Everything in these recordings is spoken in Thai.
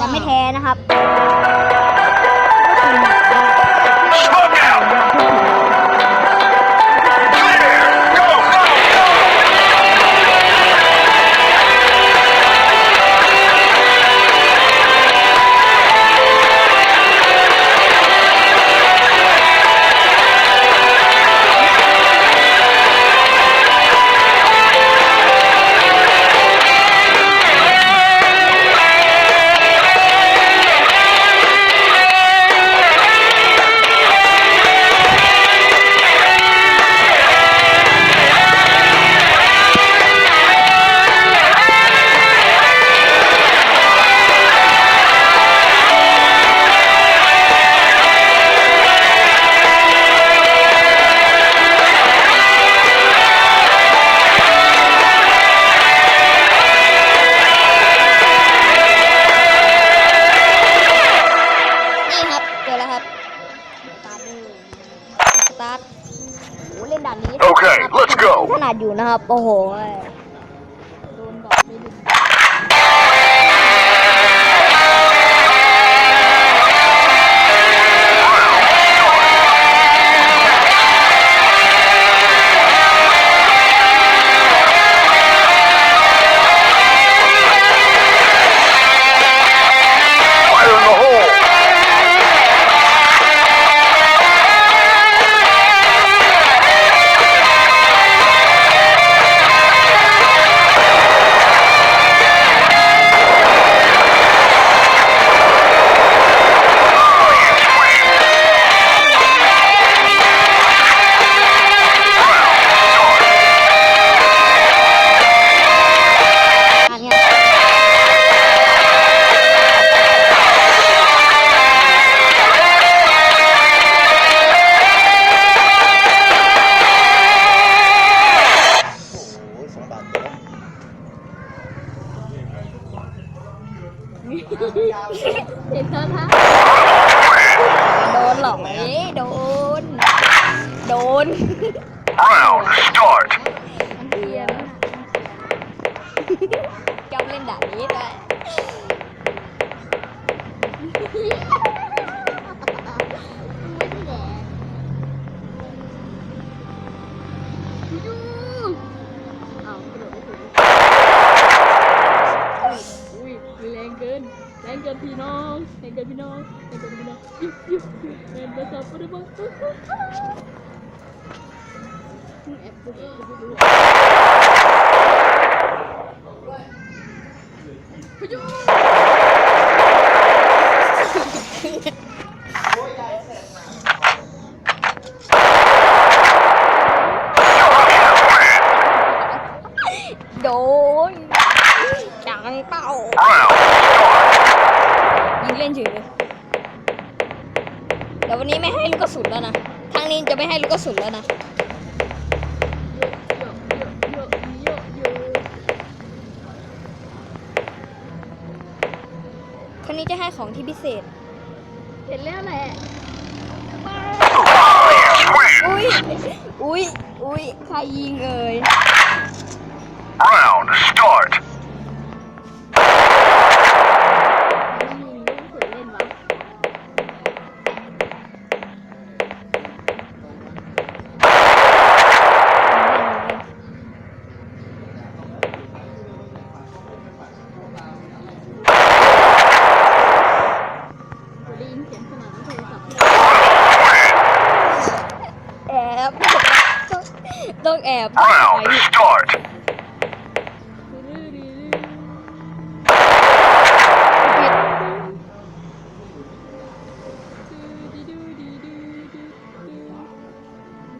จะไม่แท้นะครับ อยู่นะครับ โอ้โห พี่น้องเอ็นพี่น้องยุบยุบยุบเอ็นเดอร์ซับปุ๊บปุ๊บปุ๊บบแอบปุ๊บปุ๊บปุ๊บปุ๊บพยุงโดนจังเป้า Round start. ยิงเล่นเฉยเลยเดี๋ยววันนี้ไม่ให้ลูกกระสุนแล้วนะครั้งนี้จะไม่ให้ลูกกระสุนแล้วนะเยอะเยอะเยอะเยอะเยอะครั้งนี้จะให้ของที่พิเศษเห็นแล้วแหละ Warriors win. อุ้ยอุ้ยอุ้ยใครยิงเอ่ย แอบ Round ไป start. ผิด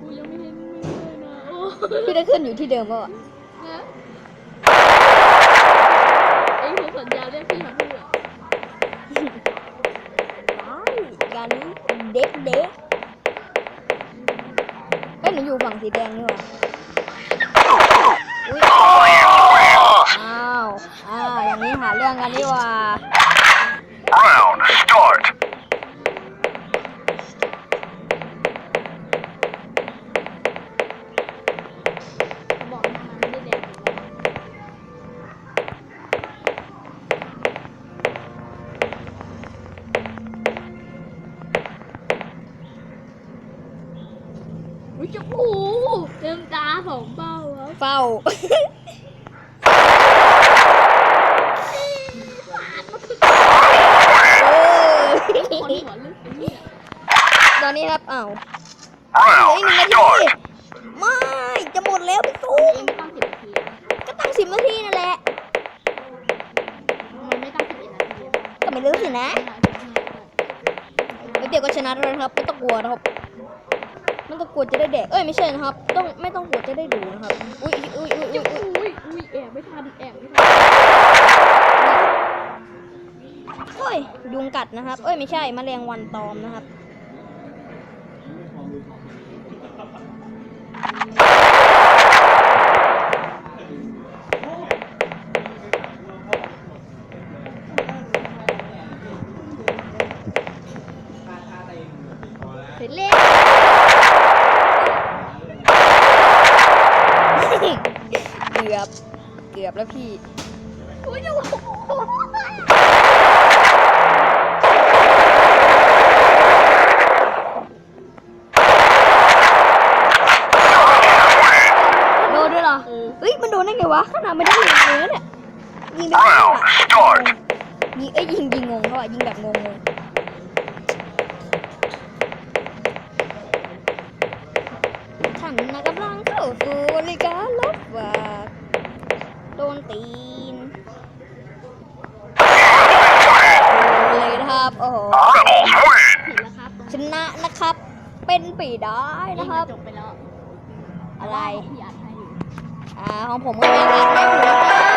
กูยังไม่เห็นมึงเลยนะโอ้พี่ได้ขึ้นอยู่ที่เดิมก็นะไอ้หัวสัญญาเรียกพี่มาพูดอะการนี้เด็กเด็กเอ้ยหนูอยู่ฝั่งสีแดงนี่หว่า อุ้ยอ้าว อ้าว อย่างนี้หาเรื่องกันนี่หว่า Round เบ้าครับเฝ้าตอนนี้ครับอ้าวเหลืออีกหนึ่งนาทีไม่จะหมดแล้วพี่ตุ้อมงตั้งสิบนาทีก็ตั้งสิบนาทีนั่นแหละมันไม่ตั้งสิบนาทีก็ไม่รู้สินะเดี๋ยวก็ชนะแล้วครับไม่ต้องกลัวนะครับ ไม่ต้องกลัวจะได้แดก เอ้ยไม่ใช่นะครับ ต้องไม่ต้องกลัวจะได้ดูนะครับ อุ้ยอุ้ยอุ้ยอุ้ยจะอุ้ยอุ้ยอุ้ยแอบไม่ทันแอบไม่ทันเฮ้ยยุงกัดนะครับ เอ้ยไม่ใช่แมลงวันตอมนะครับ กือบ เกือบแล้วพี่อุ้ยดูโดนด้วยเหรอเฮ้ย มันโดนได้ไงวะขนาดไม่ได้ยิงเลยนะเนี่ยยิงไป Round start. ยิงเอ้ยยิงยิงงงเขาอะยิงแบบงงง ชนะนะครับ เป็นปีได้นะครับ จบไปแล้วอะไรพี่อัดให้อยู่อ่าของผมก็ยังอัดไม่ถึงนะครับ